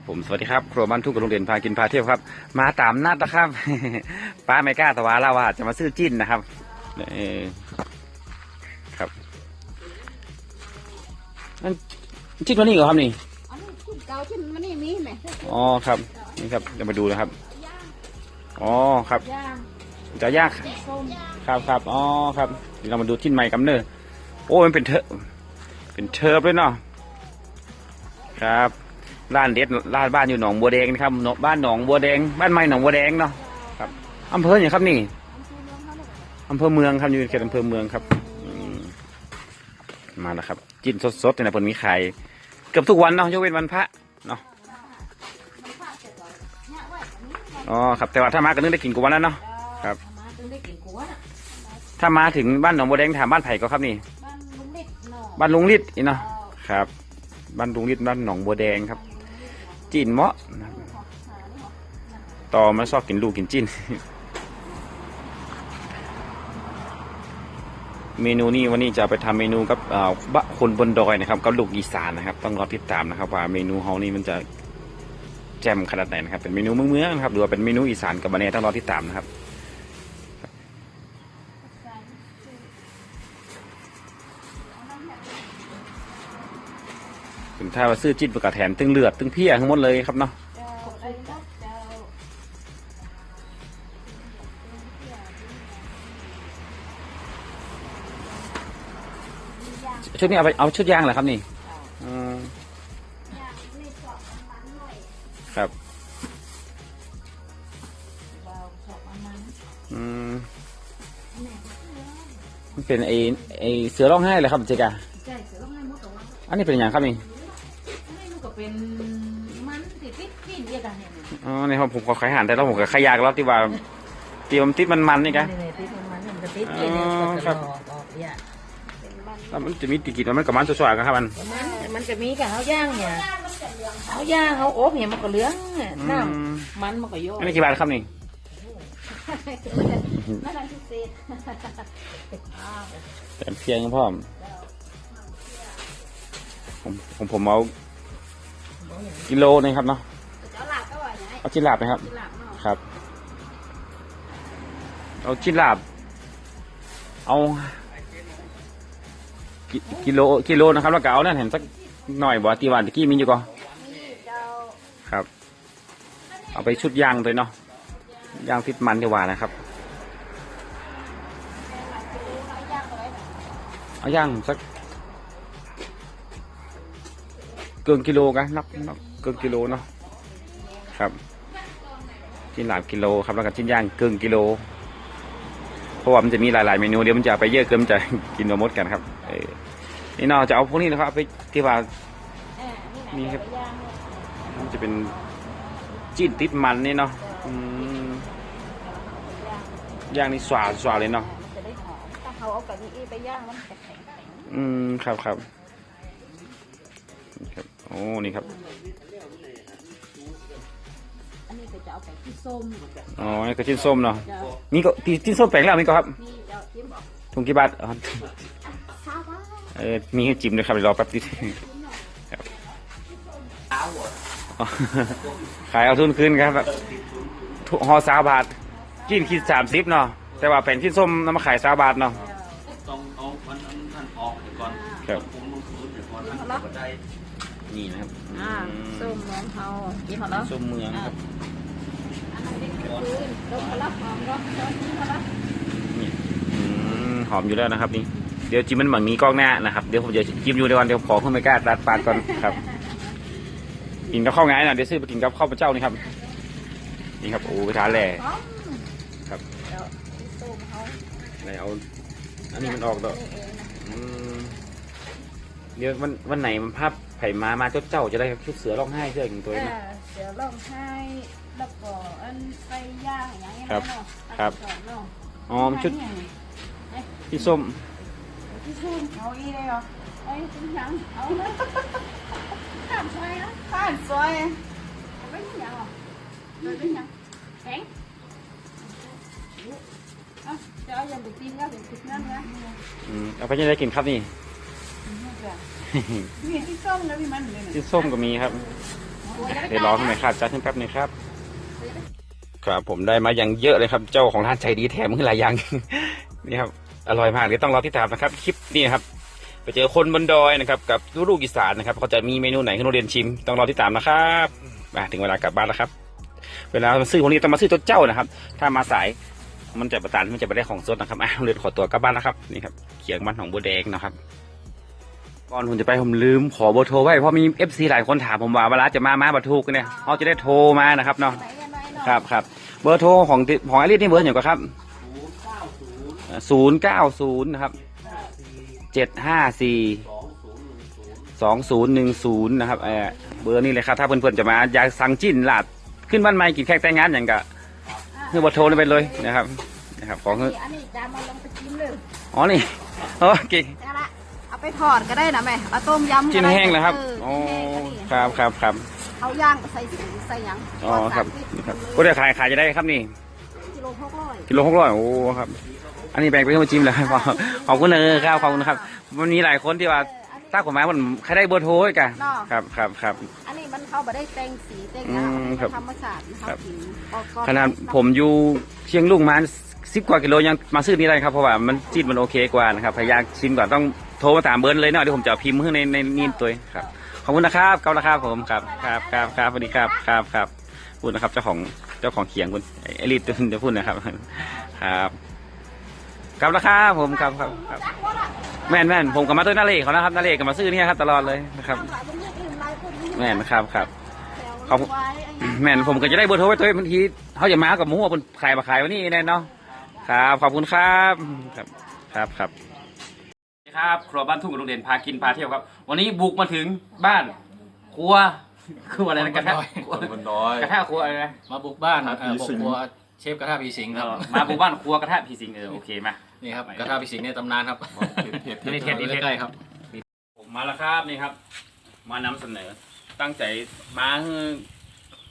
ครับผมสวัสดีครับครัวบ้านทุ่งกับโรงเรียนพากินพาเที่ยวครับ มาตามนัดนะครับ ป้าไม่กล้าตะวาเล่าว่าจะมาซื้อจิ้นนะครับเออครับนั่นจิ้นวันนี้เหรอครับนี่อันนี้คุณเกาที่มันนี่มีไหมอ๋อครับนี่ครับจะมาดูนะครับอ๋อครับย่างจะยากส้มครับครับอ๋อครับเดี๋ยวเรามาดูจิ้นใหม่กันเนอะโอ้มันเป็นเทอเป็นเทิร์ฟเลยเนาะครับ ร้านเด็ดร้านบ้านอยู่หนองบัวแดงนะครับเนาะบ้านหนองบัวแดง บ้านใหม่หนองบัวแดงเนาะครับอำเภออย่างครับนี่อำเภอเมืองครับอยู่เขตอำเภอเมืองครับอืมมาแล้วครับ จิ้นสดๆเนี่ยนะเพิ่นมีขายเกือบทุกวันเนาะยกเว้นวันพระเนาะอ๋อครับแต่ว่าถ้ามาก็นึกได้กินกว่าวันแล้วเนาะ ครับ มาตึงได้กินกัวน่ะถ้ามาถึงบ้านหนองบัวแดงถามบ้านไผ่ก็ครับนี่ บ้านลุงเล็กเนาะบ้านลุงฤทธิ์นี่เนาะครับ บ้านลุงฤทธิ์บ้านหนองบัวแดงครับ จิ้นเมาะต่อมาชอบกินลูกกินจิ้นเมนูนี้วันนี้จะไปทำเมนูกับบะคนบนดอยนะครับกับลูกอีสานนะครับ ต้องรอติดตามนะครับ ว่าเมนูเฮานี่มันจะแจ่มขนาดไหนนะครับเป็นเมนูเมืองๆนะครับหรือว่าเป็นเมนูอีสานกับบันเนต้องรอติดตามนะครับ ถึงถ้าว่าซื้อจิ้นประกาศแถมตึงเลือดตึงเพี้ยทั้งหมดเลยครับเนาะเจ้าไอ้ก็เจ้าชุดนี้เอาไปเอาชุดยางเหรอครับนี่อืมย่างนี่ชอบมันหน่อยครับเบาชอบมันมันอืมแหน่มันเป็นไอไอเสือร้องไห้เหรอครับเจ๊กาใช่เสือต้องให้มดกับว่าอันนี้เป็นอย่างครับนี่อัน นห้องผมขอขายอาหารแต่เราผมก็ขายยากแล้วที่ว่าเตรียมติดมันมันๆนี่กะนี่ติดมันมันก็ติดกินเนี่ยอ๋อก็ครัจะบรอออกเนี่ยเป็นมันแล้วมันจะมีติกินมันกับมันสวยๆกันครับมัน มันมันจะมีกับเขาย่างเนี่ยเขาย่างเขาอบเนี่ยมันก็เหลืองเนี่ยน้อืมำมันมันก็โยนอันนี้กี่บาทครับนี่น่ารักพิเศษแต่เพียงพ่อมผมผมผมเอากิโลนึงครับเนาะ เอาชิ้นลาบไหมครับ ที่หลับเนาะครับ เอาชิ้นลาบ เอากิกิโลกิโลนะครับ แล้วก็เอานั่นเห็นสักหน่อยบ่ตีวันตะกี้มีอยู่ก็นี่เจ้าครับ เอาไปชุดยางเลยเนาะยางฟิตมันดีกว่านะครับเอาย่างสักเกินกิโลกันนับนับเกินกิโลเนาะครับ ชิ้นหลามกิโลครับแล้วก็ชิ้นย่างเกินกิโล เพราะว่ามันจะมีหลาย ๆ เมนูเดี๋ยวมันจะไปเยอะเกินจะกินมาหมดกันครับนี่เนาะจะเอาพวกนี้นะครับไปที่ว่านี่ครับมันจะเป็นจิ้นติดมันนี่เนาะย่างนี่สวาสวาเลยเนาะอมถ้าเขาเอากะทิไปย่างมันจะแข็งอืมครับครับครับ โอ้ นี่ครับ ก็จะเอาไปที่ส้มอ๋อนี่ก็ชิ้นส้มเนาะเจ้านี่ก็ที่ชิ้นส้มแปลงแล้วมีก็ครับนี่เจ้าจิ้มบอกถุงกี่บาทอ๋อซาบ้าเออมีให้จิ้มด้วยครับเดี๋ยวรอแป๊บนึงครับอ๋อขายเอาทุนคืนครับถุงห่อสามบาทกินคิดสามสิบเนาะแต่ว่าแผ่นชิ้นส้มน้ำมาขายสามบาทเนาะต้องเอามันอันนั้นออกก่อนครับผมลงทุนเดี๋ยวก่อนมันก็ได้นี่นะครับอ่าอืมส้มเหมือนเขากินหมดแล้วส้มเมืองครับ อมก็ต้มมะละอืมหอมอยู่แล้วนะครับ นี่ เดี๋ยวจิ้มมันเหมือนมีกล้องหน้านะครับ เดี๋ยวผมจะจิ้มอยู่ในวันเดี๋ยวขอขึ้นไม่กล้าตัดปากก่อนครับ กินกับข้าวไงนะเดี๋ยวซื้อไปกินกับข้าวพระเจ้านี่ครับ นี่ครับ โอ้ไปทานแหล่หอมครับเดี๋ยวส้มเขาไหนเอา อันนี้มันออกดอกนี่เองนะอืมเดี๋ยววันวันไหนมันภาพไผ่มามาเจ้าเจ้าจะได้ชุดเสือร้องไห้เสื้ออย่างตัวเอนี้อเดี๋ยวลองให้ แล้วก็อันไปย่างอย่างเงี้ยครับเนาะครับตัดก่อนเนาะอ๋อมันชุดให้เนี่ยพี่ส้มที่ชุ่มเอาอีเลยเหรอไอ้ชิ้นยังเอาเลยข้ามซอยนะข้ามซอยเอาไปที่ยังเหรอเอาไปที่ยังแข็งเอาจะเอาอย่างไปกินก็เป็นติดนั่นนะอืมเอาไปยังได้กินครับนี่นี่ที่ส้มนะพี่มันเลยนะที่ส้มก็มีครับเอาเดี๋ยวรอทำไมครับจัดให้แป๊บหนึงครับ ครับผมได้มาอย่างเยอะเลยครับ เจ้าของร้านใจดีแถมขึ้นหลายอย่าง นี่ครับอร่อยมากเดี๋ยวต้องรอที่ตามนะครับ คลิปนี้ครับไปเจอคนบนดอยนะครับ กับลูกอีสานนะครับเขาจะมีเมนูไหนให้เราเรียนชิม ต้องรอที่ตามนะครับมาถึงเวลากลับบ้านแล้วครับ เวลาซื้อพวกนี้ต้องมาซื้อตัวเจ้านะครับ ถ้ามาสายมันจะประตานมันจะไม่ได้ของสดนะครับอะเรียนขอตัวกลับบ้านแล้วครับนี่ครับเขียงบ้านของบัวแดงนะครับก่อนผมจะไปผมลืมขอเบอร์โทรไว้เพราะมีเอฟซีหลายคนถามผมว่าเวลาจะมามาบัตรทุกเนี่ยเขาจะได้โทรมานะครับเนาะ ไหนกันไหนเนาะครับครับเบอร์โทรของที่ของไอริสนี่เบอร์อย่างก็ครับศูนย์เก้าศูนย์นะครับเจ็ดห้าสี่สองศูนย์หนึ่งศูนย์นะครับเออเบอร์นี้เลยครับ ถ้าเพื่อนๆจะมาอยากสั่งจิ้นลาดขึ้นบ้านใหม่กินแขกแต่งงานอย่างกะคือเบอร์โทรนี่ไปเลยนะครับนะครับ ของอันนี้จานมาลงไปจิ้มเลยอ๋อนี่โอเคเอาละเอาไปทอดก็ได้นะแม่เอาต้มยำก็จิ้นได้แห้งนะครับเออโอ้จิ้นแห้งก็ดี ครับครับครับ เอาย่างใส่สีใส่หยังอ๋อครับทดนี่ครับสามสิก็ได้ขายขายจะได้ครับนี่กิโลหกร้อยกิโลหกร้อยโอ้ครับ อันนี้แบ่งไปให้มาจิ้มแล้วครับขอบคุณเออครับขอบคุณครับ มันมีหลายคนที่ว่าถ้ากฎหมายมันใครได้เบอร์โทรอีกันครับครับครับอันนี้มันเข้าไปได้แต่งสีแต่งหยังอืมครับธรรมชาติมันครัเข้าบกินออกก่อขนาดผมอยู่เชียงลุงมาสิบกว่ากิโลยังมาซื้อนี่ได้ครับเพราะว่ามันจิ้มมันโอเคกว่านะครับพยายามชิมก่อนต้องโทรมาถามเบอร์เลยเนาะเดี๋ยวผมจะเอาพิมพ์ให้ในในนี่ตัวเองครับ ขอบคุณนะครับเกาละครับผมครับครับครับครับสวัสดีครับครับครับพูดนะครับเจ้าของเจ้าของเขียงคุณไอรีดเดี๋ยวพูดนะครับ ครับครับละครับผมครับครับครับแม่นแม่นผมกับมาตัวนาเล่เขานะครับนาเล่กับมาซื้อเนี่ยครับตลอดเลยนะครับ แม่นครับครับขอบคุณแม่นผมก็จะได้เบอร์โทรไว้ตัวบางทีเขาจะมากับมูว่าเป็นขายมาขายวันนี้แน่นเนาะครับ ขอบคุณครับ ครับครับครับ ครับครัวบ้านทุ่งกับโรงเรียนพากินพาเที่ยวครับ วันนี้บุกมาถึงบ้าน ครัวคืออะไรนะกระทะบนดอยกระทะครัวอะไรนะมาบุกบ้านกระทะเอ่อผีสิงบุกครัวเชฟกระทะผีสิงครับเออมาบุกบ้านครัวกระทะผีสิงเออโอเคมานี่ครับกระทะผีสิงในตำนานครับนี่เทศนี่เทศใกล้ๆครับผมมาแล้วครับนี่ครับ มานำเสนอตั้งใจมาให้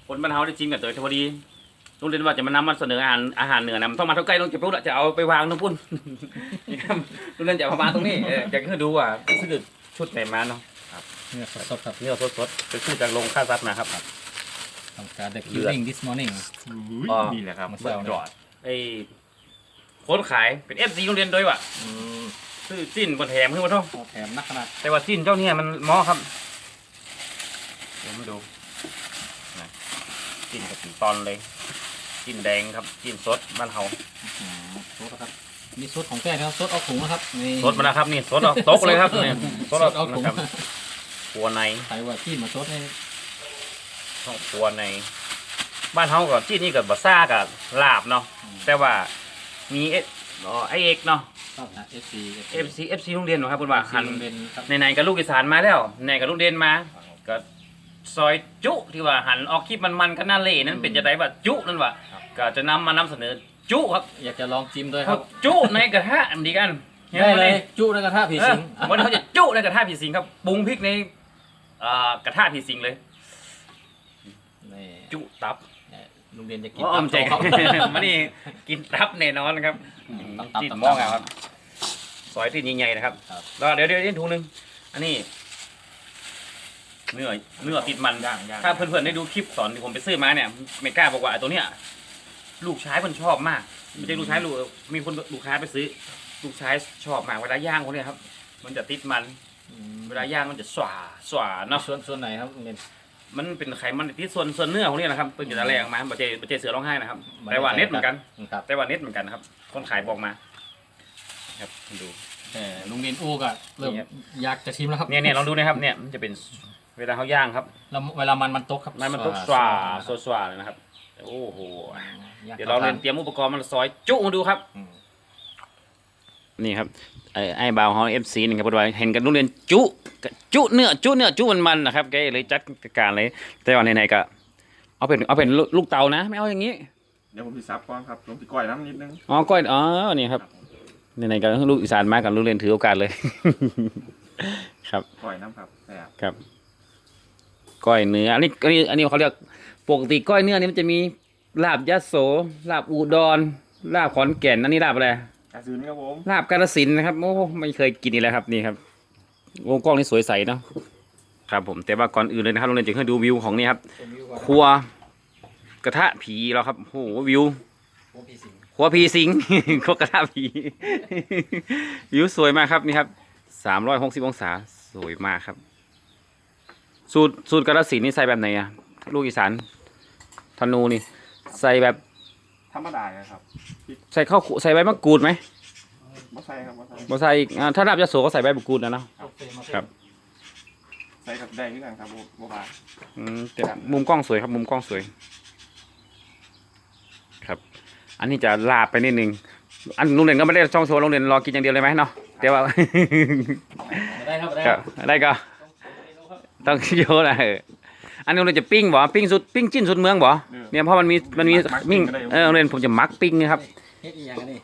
คนบ้านเฮาได้ชิมกับตัวพอดี ลุงเรียนว่าจะมานำมาเสนออาหารอาหารเหนือนำต้องมาเท่าใกล้ลุงจะพูดละจะเอาไปวางตรงพุ่นนี่ครับลุงเรียนจะเอามาตรงนี้เอออยากให้ดูว่าซื้อชุดไหนมาเนาะเนี่ยสดๆครับเนื้อสดๆไปซื้อจากโรงฆ่าสัตว์มาครับทำการ the killing this morning อ๋อ นี่แหละครับมาแซเบิวดนะดอดไอ้คนขายเป็นเอฟซีโรงเรียนโดยว่ะอืมซื้อจิ้นบนแถมขึ้นมาท่องเอาแถมนักขนาดแต่ว่าจิ้นเจ้าเนี่ยมันหม้อครับเดี๋ยวมาดูนะจิ้นกับสีตอนเลย จิ้นแดงครับจิ้นสดบ้านเฮาอืมสดนะครับนี่สดของแท้นะครับสดเอาถุงนะครับนี่สดมาแล้วครับนี่สดเอาตกเลยครับเนี่ยสดสดเอาเอาถุงนะครับครัวในใครว่าที่มาสดนี่ครัวใน บ้านเฮากับจิ้นนี่กับบะซ่ากับลาบเนาะแต่ว่ามีเออ๋อไอเอกเนาะครับนะ FC FC FC โรงเรียนเนาะครับคุณว่าหันโรงเรียนครับในๆกับลูกอีสานมาแล้วในกับลูกเรียนมาก็ซอยจุที่ว่าหันออกคลิปมันๆกันน่าเล่นั้นเป็นจะได้ว่าจุนั่นว่า ก็จะนำมานำเสนอจุครับอยากจะลองจิ้มด้วยคเขารับ จุในกระทะอันดีกันได้เลยจุในกระทะผีเอสิองวันนี้เขาจะจุในกระทะผีสิงครับปรุงพริกในเอ่อกระทะผีสิงเลย นี่จุตับเนี่ยโรงเรียนจะกินอ๋ออมใจตับโชว์ครับมานี่กินตับแน่นอนนะครับตับตับจิ้นตับหม้อครับ ซอยที่ใหญ่ๆนะครับครับ แล้วเดี๋ยวเดี๋ยวนี่ถุงหนึงอันนี้เนื้อเนื้อติดมัน ย่างย่างถ้าเพื่อนๆได้ดูคลิปสอนที่ผมไปซื้อมาเนี่ยไม่กล้าบอกว่าไอ้ตัวเนี้ย ลูกชายมันชอบมากไม่ใช่ลูกชายลูกมีคนลูกค้าไปซื้อ ลูกชายชอบมากเวลาย่างคนเนี้ยครับ มันจะติดมันอืมเวลาย่างมันจะสว่าสว่าเนาะส่วนส่วนไหนครับโรงเรียนมันเป็นไขมันที่ส่วนส่วนเนื้อของเนี้ยนะครับเพิ่งจะแรงออกมาบาเจบาเจเสือร้องไห้นะครับแต่ว่าเน็ตเหมือนกันครับแต่ว่าเน็ตเหมือนกันนะครับ คนขายบอกมา ครับดูแต่โรงเรียนอูก็เริ่มเนี่ยอยากจะชิมแล้วครับเนี่ยเนี่ยลองดูนะครับเนี่ยมันจะเป็นเวลาเขาย่างครับแล้วเวลามันมันตกครับมันมันต้องสว่าสว่าสว่าเลยนะครับ โอ้โหอยากเดี๋ยวเราเรียนเตรียมอุปกรณ์มันซอยจุมาดูครับอืมนี่ครับไอ้ไอ้บ่าวของเอฟซีนี่ครับเพราะว่าเห็นกันโรงเรียนจุจุเนื้อจุเนื้อจุมันมันๆนะครับแกเลยจัดการเลย แต่ว่าไหนๆก็เอาเป็นเอาเป็นลูลูกเตานะ ไม่เอาอย่างนี้เดี๋ยวผมพิซับก่อนครับลงพี่ก้อยน้ำนิดนึงอ๋อก้อยอ๋อนี่ครับไหนๆก็ลูกอีสานมากับลูกเรียนถือโอกาสเลย ครับก้อยน้ำครับแซ่บครับก้อยเนื้ออันนี้อันนี้อันนี้เขาเรียก ปกติก้อยเนื้อนี่มันจะมีลาบยะโสลาบอุดรลาบขอนแก่นอันนี้ลาบอะไรกระสุนครับผมลาบกาฬสินธุ์นะครับโอ้ไม่เคยกินอีกแล้วครับนี่ครับวงกล้องนี่สวยใสเนาะครับผมแต่ว่าก่อนอื่นเลยนะครับโรงเรียนจะให้ดูวิวของนี่ครับชมวิวก่อนครัวกระทะผีเราครับโอ้โหวิว โอ้พี่สิงห์ครัวผีสิง ครัวกระทะผี วิวสวยมากครับนี่ครับสามร้อยหกสิบองศาสวยมากครับ สูตรสูตรกระสีนี่ใส่แบบไหนอะลูกอีสาน ธนูนี่ ใส่แบบธรรมดาเลยครับใส่ข้าวใส่ใบมะกรูดไหมบ่ใส่ครับบ่ใส่บ่ใส่อีกอ่าถ้านับยาโสก็ใส่ใบมะกรูดนะเนาะโอเคมาครับ ใส่กับแดงด้วยกันครับบ่บ่บาดอืมแต่มุมกล้องสวยครับ มุมกล้องสวย ครับ อันนี้จะลาบไปนิดนึง อันโรงเรียนก็ไม่ได้ช่องโชว์โรงเรียนรอกินอย่างเดียวเลยไหมเนาะเดี๋ยวว่า ได้ครับ ได้คครัรับบได้ก็ต้องโยนนะเออ อันนี้เราจะปิ้งบ่ปิ้งสุดปิ้งจิ้นสุดเมืองบ่เนี่ยเพราะมันมีมันมีมิ่งเออโรงเรียนผมจะมักปิ้งนะครับเฮ็ดอีหยังอันนี้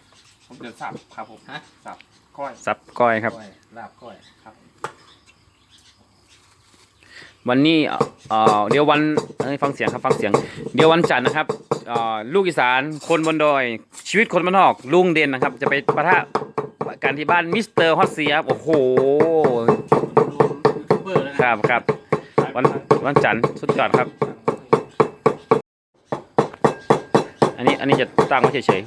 ผมจะสับครับผมฮะ สับก้อยซับก้อยครับ ก้อยลาบก้อยวันนี้เอ่อเอ่อเดี๋ยววันเอ้ยฟังเสียงครับฟังเสียง เดี๋ยววันจันทร์นะครับเอ่อลูกอีสานคนบนดอย ชีวิตคนบ้านนอกลุงเด่นนะครับ จะไปปะทะกันที่บ้านมิสเตอร์ฮอตเซียครับโอ้โหดูยูทูบเบอร์เลยนะครับครับ วันวันจันทร์สุดยอดครับ อันนี้อันนี้จะตั้งไว้เฉย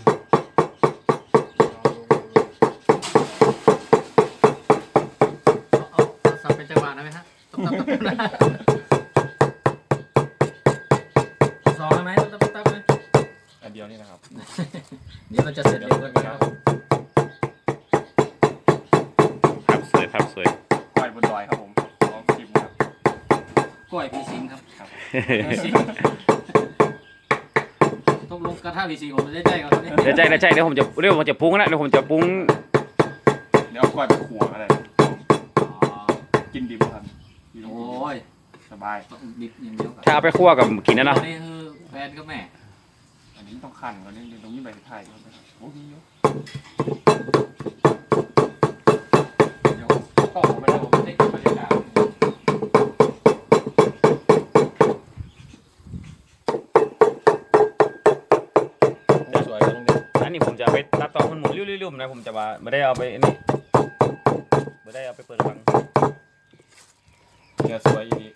เอาเอาสับเป็นจังหวะนะไหมฮะตับตับตบตับสองไหมตับตับตับไหมอันเดียวนี่นะครับเดี๋ยวเราจะเสร็จเร็วกันครับๆครับสวยครับสวยก้อยบนดอยครับผม ก้อยพี่สิงห์ครับครับต้องลงกระทะพี่สิงห์ผมจะได้ใจกันครับเนี่ยเดี๋ยวใจเดี๋ยวใจเดี๋ยวผมจะเดี๋ยวผมจะปรุงนะเดี๋ยวผมจะปรุงเดี๋ยวเอาก้อยไปขัวอะไรอ๋อกินดิบครับกินดิบโอ้ยสบายต้องดิบอย่างเดียวครับถ้าเอาไปคั่วกับกินนะเนาะนี่คือแฟนกับแม่ อันนี้ต้องคั่นก่อนนี่เดี๋ยวตรงนี้ใบไทยครับโอ้ยเยอะ นะผมจะว่าไม่ได้เอาไปนนี้ไม่ได้เอาไปเปิดฟังเนื้อสวยอยู่ดี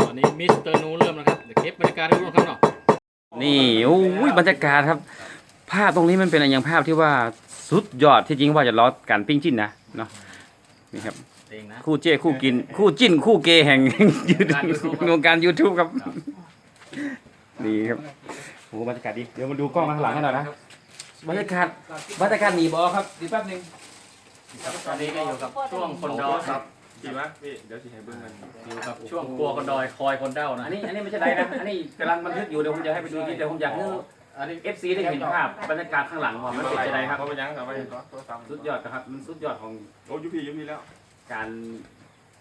ตอนนี้มิสเตอร์นูเริ่มแล้วครับ เดี๋ยวเก็บบรรยากาศให้ดูครับเนาะ นี่โอ้ยบรรยากาศครับ ภาพตรงนี้มันเป็นอย่างภาพที่ว่าสุดยอดที่จริงว่าจะล้อการปิ้งจิ้นนะเนาะนี่ครับ เองนะคู่เจ้คู่กิน คู่จิ้น คู่เกย์แห่งวงการยูทูบครับดีครับโอ้บรรยากาศดีเดี๋ยวมาดูกล้องข้างหลังให้หน่อยนะบรรยากาศบรรยากาศหนีบอครับดีแป๊บหนึงตอนนี้ก็อยู่กับช่วงคนดอยครับ ดีไหมพี่เดี๋ยวสิให้เบิ่งมันอยู่กับช่วงกลัวคนดอยคอยคนเด้านะอันนี้อันนี้ไม่ใช่ไรนะ อันนี้กำลังบันทึกอยู่เดี๋ยวผมจะให้ไปดูที่เดี๋ยวผมอยากให้อันนี้เอฟซีได้เห็นภาพบรรยากาศข้างหลังว่ามันเป็นยังไงครับ เขาไปยังเขาไปยังตัวซ้ำสุดยอดนะครับ มันสุดยอดของโอ้ยุพี่ยุพี่แล้ว การ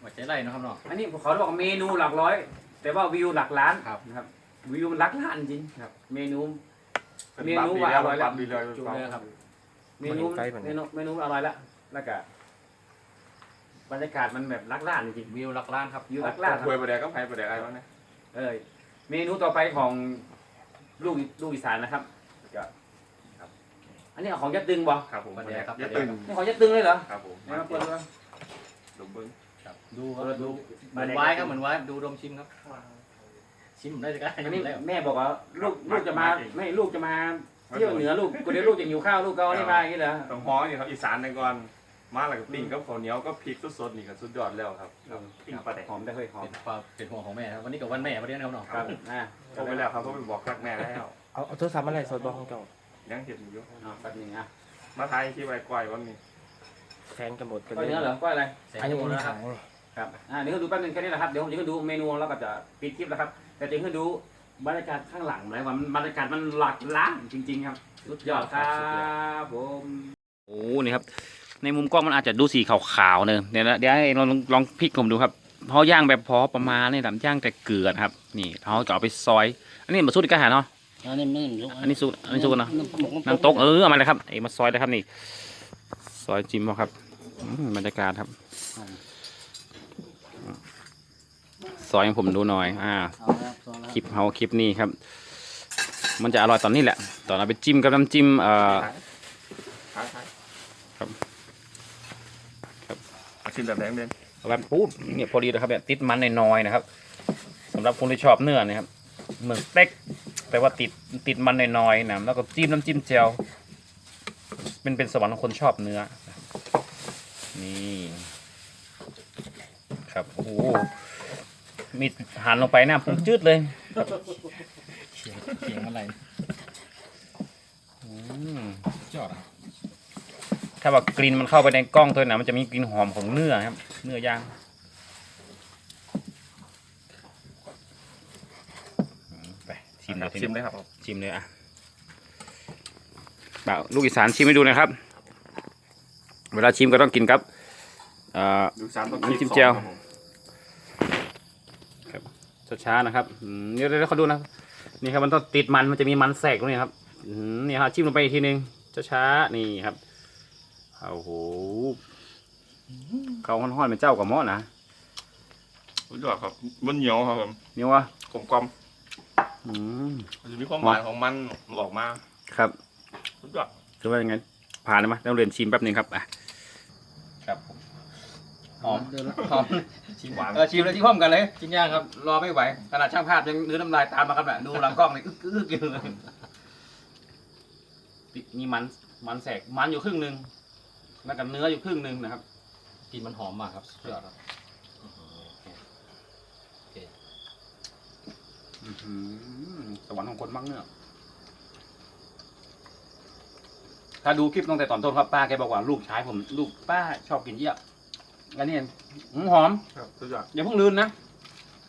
หัวใจไล่นะครับเนาะอันนี้ผมขอบอกเมนูหลักร้อย แต่ว่าวิวหลักล้านครับนะครับวิวมันหลักล้านจริงครับ เมนู เมนูว่าว่าอร่อยแล้วดีเลยจูเลยครับ เมนูเมนูเมนูอร่อยละแล้วก็ บรรยากาศมันแบบหลักล้านจริง วิวหลักล้านครับวิวหลักล้านคุยประเดี๋ยวก็ไผ่ประเดี๋ยวอะไรบ้างเนี่ยเอ้ยเมนูต่อไปของลูกลูกอีสานนะครับ ก็ครับอันนี้เอาของยัดตึงบ่ครับผมประเดี๋ยวครับอย่าตึงนี่ของยัดตึงเลยเหรอครับผมไหนมาเปิดดูดมเบิ้งดูครับดูเหมือนไว้ครับเหมือนไว้ดูดมชิมครับ ชิมได้จะได้อันนี้แล้วแม่บอกว่าลูกลูกจะมาไม่ลูกจะมาเที่ยวเหนือลูกกูเดี๋ยวลูกจะหิวข้าวลูกก็เอานี่มาอย่างนี้เหรอ ต้องฮ้อนี่ครับอีสานหนึ่งก่อน มาแล้วก็ปิ้งกับข้าวเหนียวก็พริกสดๆนี่ก็สุดยอดแล้วครับปิ้งปลาแดกหอมได้เฮ้ยหอมเป็นความเป็นห่วงของแม่ครับวันนี้กับวันแม่ประเดี๋ยวนะครับเนาะครับอ่าโทรไปแล้วครับโทรไปบอกรักแม่แล้ว เอาเอาโทรศัพท์มาไล่สดบอกของเจ้ายังเห็นอยู่อ่าแป๊บนึงอะมาไทยที่ใบก้อยวันนี้แฟนกันหมดกันก้อยเลยเนื้อเหรอก้อยอะไรแสงอันนี้หมผมดมีแล้วคขารับยครับอ่าเดี๋ยวดูแป๊บนึงแค่นี้นะครับเดี๋ยวผมจะให้ดูเมนูแล้วก็จะปิดคลิปแล้วครับ แต่จะให้ดูบรรยากาศข้างหลังเลยว่ามันบรรยากาศมันหลักล้านจริง ๆ ครับ สุดยอดครับผมโอ้นี่ครับ ในมุมกล้องมันอาจจะดูสีขาวๆเนอะเดี๋ยวนะเดี๋ยวให้ลองลองพลิกผมดูครับเพอย่างแบบพอประมาณนี่ลำย่างแต่เกลือนะครับ นี่เขาจะเอาไปซอย อันนี้มาสู้ดีกระหาเนาะอันนี้ไม่รู้อันนี้สู้อันนี้สู้เนาะน้ำตกเออเอามาเลยครับเอ้มาซอยเลยครับนี่ ซอยจิ้มเอาครับอืมบรรยากาศครับ ซอยให้ผมดูหน่อย อ่าเอาแล้วพอแล้วคลิปเฮาคลิปนี้ครับ มันจะอร่อยตอนนี้แหละ ตอนเราไปจิ้มกับน้ำจิ้มเอ่อ ท้ายท้าย ครับครับ เอาชิมแบบแดงเด่นแบบปุ๊บเนี่ยพอดีเลยครับแบบติดมันน้อยๆนะครับสำหรับคนที่ชอบเนื้อนะครับเหมือนสเต็กแต่ว่าติดติดมันน้อยๆนะแล้วก็จิ้มน้ำจิ้มแจ่วเป็นเป็นสวรรค์ของคนชอบเนื้อ นี่ครับโอ้โหมีหันลงไปหน้าพุงจืดเลยเสียงอะไรอืมจอดอะ ถ้าว่ากลิ่นมันเข้าไปในกล้องตัวนะมันจะมีกลิ่นหอมของเนื้อครับ เนื้อย่างอืมไปชิมเลยทีชิมนี้เลยครับชิมเลยอะบ่าวลูกอีสานชิมให้ดูหนะครับ เวลาชิมก็ต้องกินครับเอ่อ ดูสามต้องน้ำจิ้มสองแจ่วครับผมช้าๆนะครับอืมเดี๋ยวเดี๋ยวเขาดูนะนี่ครับมันต้องติดมันมันจะมีมันแทรกตรงนี้ครับอืมนี่ครับชิมลงไปอีกทีนึงช้าๆนี่ครับ โอ้โหเขาห้อนๆเป็นเจ้ากับหม้อนะสุดยอดครับมันเหนียวครับผมนี่วะกลมกล่อมอืมมันจะมีความหวานของมันออกมาครับสุดยอดคือว่ายังไงผ่านเลยไหมต้องเรียนชิมแป๊บหนึงครับอะครับผมหอมเดินละหอมชิมหวานเออชิมเลยที่พร้อมกันเลยกินย่างครับ รอไม่ไหวขนาดช่างภาพยังนื้อน้ำลายตามมาครับเนี่ยดูหลังกล้องเลยอึกอึกอยู่เลยมีมันมันแสกมันอยู่ครึ่งหนึ่ง แล้วก็เนื้ออยู่ครึ่งหนึ่งนะครับกลินมันหอมมากครับสุดยอดครับอื้อหือสวรรค์ของคนมักเนื้อถ้าดูคลิปตั้งแต่ตอนต้นครับป้าแกบอกว่าลูกชายผมลูกป้าชอบกินเยี่ยอันนี้อื้อหอมครับสุดยอดอย่าเพิ่งลืนนะ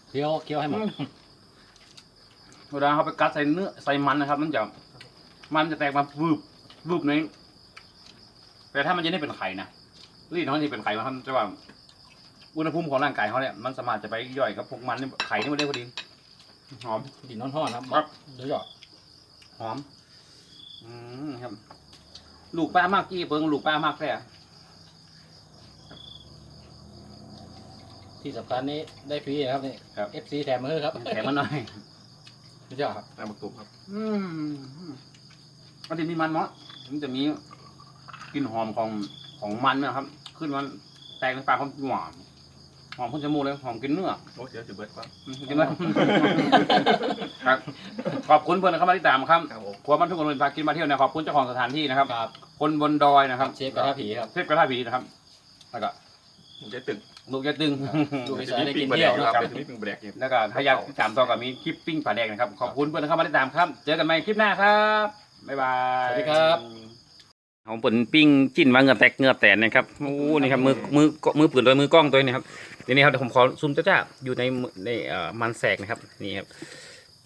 เคี้ยวเคี้ยวให้หมดเวลาเขาไปกัดใส่เนื้อใส่มันนะครับ มันจะมันจะแตกมาวูบวูบใน แต่ถ้ามันจะได้เป็นไข่นะรีดเขาที่เป็นไข่มันจะว่าอุณหภูมิของร่างกายเขาเนี่ยมันสามารถจะไปย่อยกับพวกมันนี่ไข่นี่มันได้พอดีหอมกลินน้อนๆครับครับสุดยอดหอม อืมครับ ลูกป้ามากกี้เบิ้งลูกป้ามากแท้ที่สำคัญนี้ได้ฟรีนะครับนี่ครับ FC แถมมือครับแถมมาหน่อยสุดยอดครับน้ำมะกรูดครับ อืมมันจะมีมันเนาะมันจะมีก ลิ่นหอมของของมันนะครับ ขึ้นมันแตกในปากเขาหวานหอมขึ้นจมูกเลยหอมกินเนื้อโอ้เดี๋ยวจะเบิดก่อนอืมกินไหมครับขอบคุณเพื่อนนะครับมาที่ตามครับครับผมครัวบ้านทุ่งกระลุนพากินมาเที่ยวนะขอบคุณเจ้าของสถานที่นะครับ ครับคนบนดอยนะครับเชฟกระทะผีครับ เทพกระทะผีนะครับแล้วก็ผมจะตึกลูกยะตึงลูกจะมีปิ้งปลาแดกอยู่ครับจะมีปิ้งปลาแดกอยู่แล้วก็ถ้าอยากติดตามต่อกับมีคลิปปิ้งผาแดงนะครับ ขอบคุณเพื่อนนะครับมาติดตามครับ เจอกันใหม่คลิปหน้าครับบ๊ายบาย สวัสดีครับ ของผลปิ้งจิ้นมาเงือแตกเงือแตนนะครับโอ้นี่ครับมือมือมือปืนโดยมือกล้องตัวนี้ครับเดี๋ยวนี้ครับเดี๋ยวผมขอซูมจ้าๆอยู่ในในเอ่อมันแสกนะครับนี่ครับ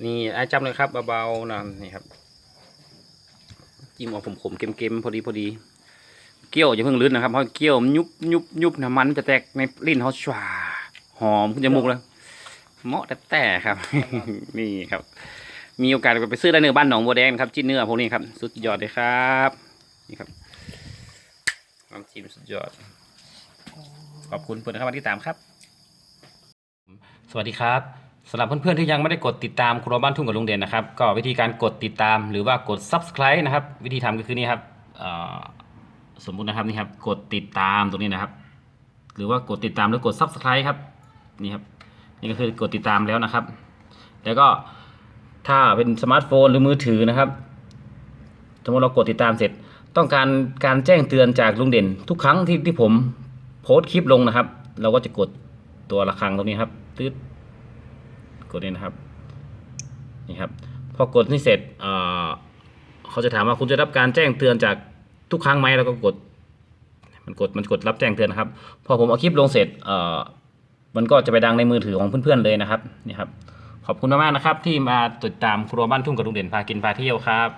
นี่อ้จำเลยครับเบาๆนะนี่ครับจิ้มออกขมเค็มๆพอดีพอดีเกี้ยวอย่าเพิ่งลื่นนะครับเพราะเกี้ยวยุบยุบยุบนะมันจะแตกในลิ้นเขาชวาหอมขึ้นจมูกเลยเหมาะแต่แต่ครับ นี่ครับ มีโอกาสไปซื้อได้เนื้อบ้านหนองบัวแดงครับจิ้นเนื้อพวกนี้ครับ สุดยอดเลยครับ นี่ครับน้ำจิ้มสุดยอด ขอบคุณเพื่อนนะครับที่ตามครับ สวัสดีครับสำหรับเพื่อนๆที่ยังไม่ได้กดติดตามครัวบ้านทุ่งกับลุงเด่นนะครับ ก็วิธีการกดติดตามหรือว่ากด subscribe นะครับ วิธีทำก็คือนี่ครับสมมุตินะครับนี่ครับ กดติดตามตรงนี้นะครับ หรือว่ากดติดตามหรือกด subscribe ครับนี่ครับ นี่ก็คือกดติดตามแล้วนะครับ แล้วก็ถ้าเป็นสมาร์ทโฟนหรือมือถือนะครับ สมมติเรากดติดตามเสร็จ ต้องการการแจ้งเตือนจากลุงเด่น ทุกครั้งที่ที่ผมโพสต์คลิปลงนะครับ เราก็จะกดตัวระฆังตรงนี้ครับตืดกดนี่นะครับนี่ครับพอกดนี่เสร็จเออเขาจะถามว่าคุณจะรับการแจ้งเตือนจากทุกครั้งไหมแล้วก็กด มันกดมันกดรับแจ้งเตือนนะครับ พอผมเอาคลิปลงเสร็จเออมันก็จะไปดังในมือถือของเพื่อนๆเลยนะครับนี่ครับขอบคุณมากๆนะครับ ที่มาติดตามครัวบ้านทุ่งกับลุงเด่นพากินพาเที่ยวครับ